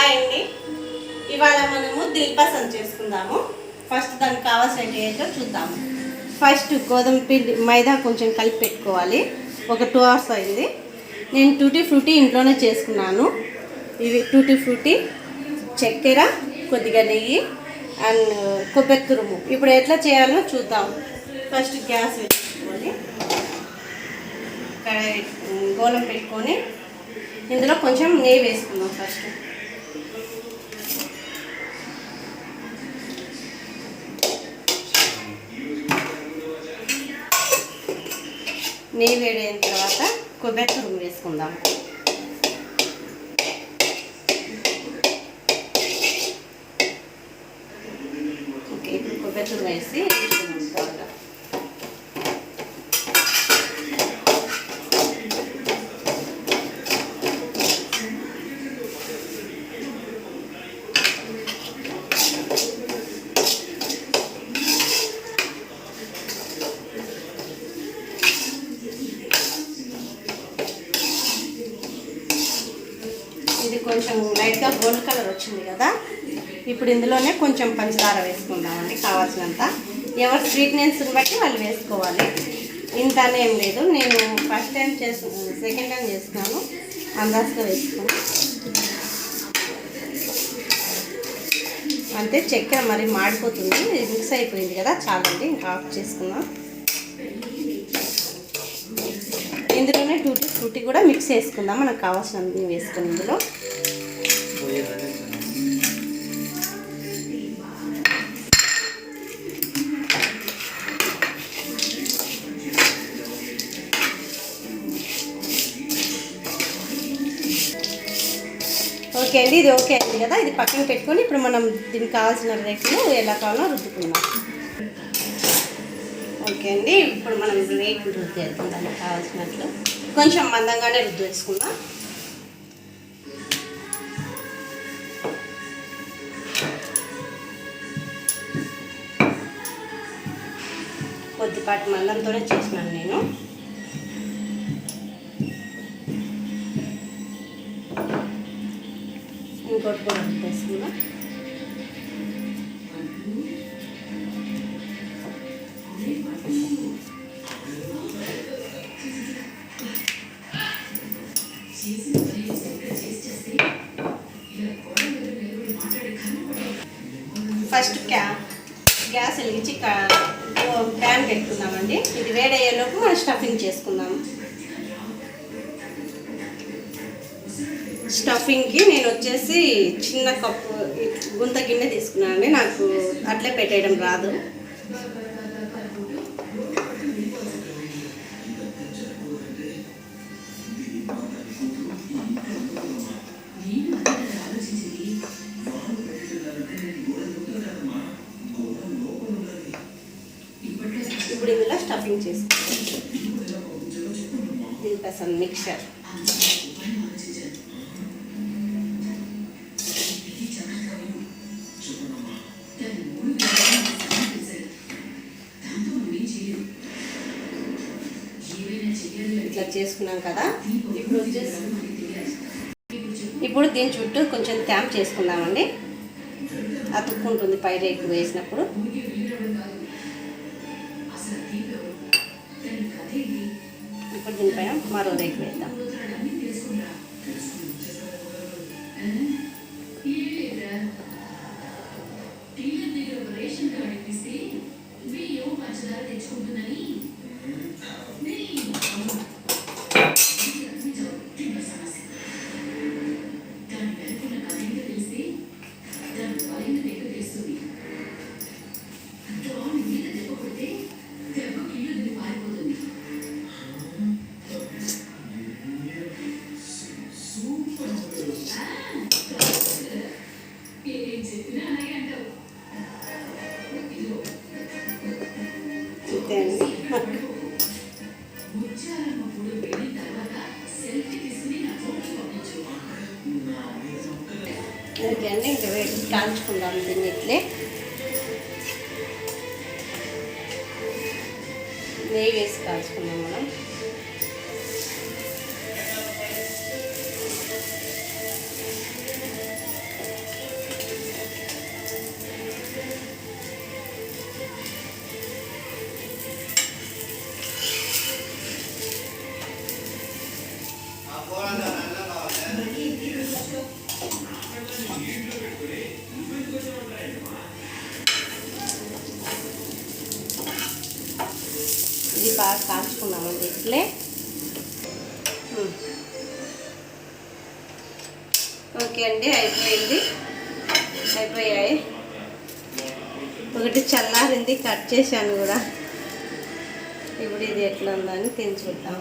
Hi అండి ఇవాళ మనము దిల్పసం చేసుకుందాము. ఫస్ట్ దానికి కావాల్సిన ఏంటో చూద్దాము. ఫస్ట్ గోధుమ పిండి మైదా కొంచెం కలిపి పెట్టుకోవాలి. ఒక టూ అవర్స్ అయింది. నేను టూటీ ఫ్రూటీ ఇంట్లోనే చేసుకున్నాను. ఇవి టూటీ ఫ్రూటీ చక్కెర కొద్దిగా నెయ్యి అండ్ కొబ్బరి తురుము ఇప్పుడు ఎట్లా చేయాలో చూద్దాం. ఫస్ట్ గ్యాస్ పెట్టుకోవాలి గోళం పెట్టుకొని ఇందులో కొంచెం నెయ్యి వేసుకుందాం ఫస్ట్ నెయ్యి వేడైన తర్వాత కొబ్బరి తురుము వేసుకుందాం. ఓకే ఇప్పుడు కొబ్బరి తురుము వేసి వేసుకుందాం త్వరగా. ఇది కొంచెం లైట్గా గోల్డ్ కలర్ వచ్చింది కదా. ఇప్పుడు ఇందులోనే కొంచెం పంచదార వేసుకుందామండి కావాల్సినంత. ఎవరి స్వీట్నెస్ని బట్టి వాళ్ళు వేసుకోవాలి. ఇంత ఏం లేదు. నేను ఫస్ట్ టైం చేసు సెకండ్ టైం చేస్తున్నాను. అందాజుగా వేసుకుని అంతే చక్కెర మరి మాడిపోతుంది. మిక్స్ అయిపోయింది కదా చాలండి. ఇంకా ఆఫ్ చేసుకుందాం. ఇందులోనే టూటీ ఫ్రూటీ కూడా మిక్స్ చేసుకుందాం. మనకు కావాల్సినవి వేసుకుని ఇందులో. ఓకే అండి ఇది ఓకే అయింది కదా? ఇది పక్కన పెట్టుకొని ఇప్పుడు మనం దీనికి కావాల్సిన రేట్లు ఎలా కావాలో రుద్దుకుందాం. ఓకే అండి. ఇప్పుడు మనం వెయిట్ రుద్దు చేద్దాం దానికి కావాల్సినట్లు. కొంచెం మందంగానే రుద్దు వేసుకుందాం. కొద్దిపాటి మందంతోనే చేసినాను నేను. ఇంకోటి కూడా ఫస్ట్ క్యా గ్యాస్ వెలిగించి ప్యాన్ పెట్టుకుందామండి. ఇది వేడయ్యేలోపు మనం స్టఫింగ్ చేసుకుందాం. స్టఫింగ్కి నేను వచ్చేసి చిన్న కప్పు గుంత గిన్నె తీసుకున్నానండి. నాకు అట్లే పెట్టేయడం రాదు. ఇప్పుడు ఇందులో స్టఫింగ్ చేసుకుంటాం. దీనికి అసలు మిక్చర్ ఇట్లా చేసుకున్నాం కదా. ఇప్పుడు వచ్చేసి ఇప్పుడు దీని చుట్టూ కొంచెం ట్యాంప్ చేసుకుందామండి. అతుక్కుంటుంది పైరేకు వేసినప్పుడు. ఇప్పుడు దీనిపైన మరో రేకు వేద్దాం. తెచ్చుకుంటుందని కాల్చుకుందాం దీన్ని ఇట్లే నెయ్యి వేసి కాల్చుకుందాం మనం Thank you. బాగా కాల్చుకున్నామండి ఇట్లే. ఓకే అండి అయిపోయింది. అయిపోయాయి. ఒకటి చల్లారింది కట్ చేశాను కూడా. ఇప్పుడు ఇది ఎట్లా ఉందని తిని చూద్దాం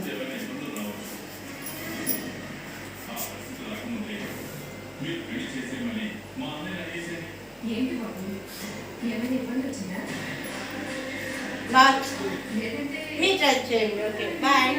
ఏంటి బాబు? ఏమైనా ఇబ్బంది వచ్చిందా? బాగా లేదంటే మీరు చేయండి ఓకే బాయ్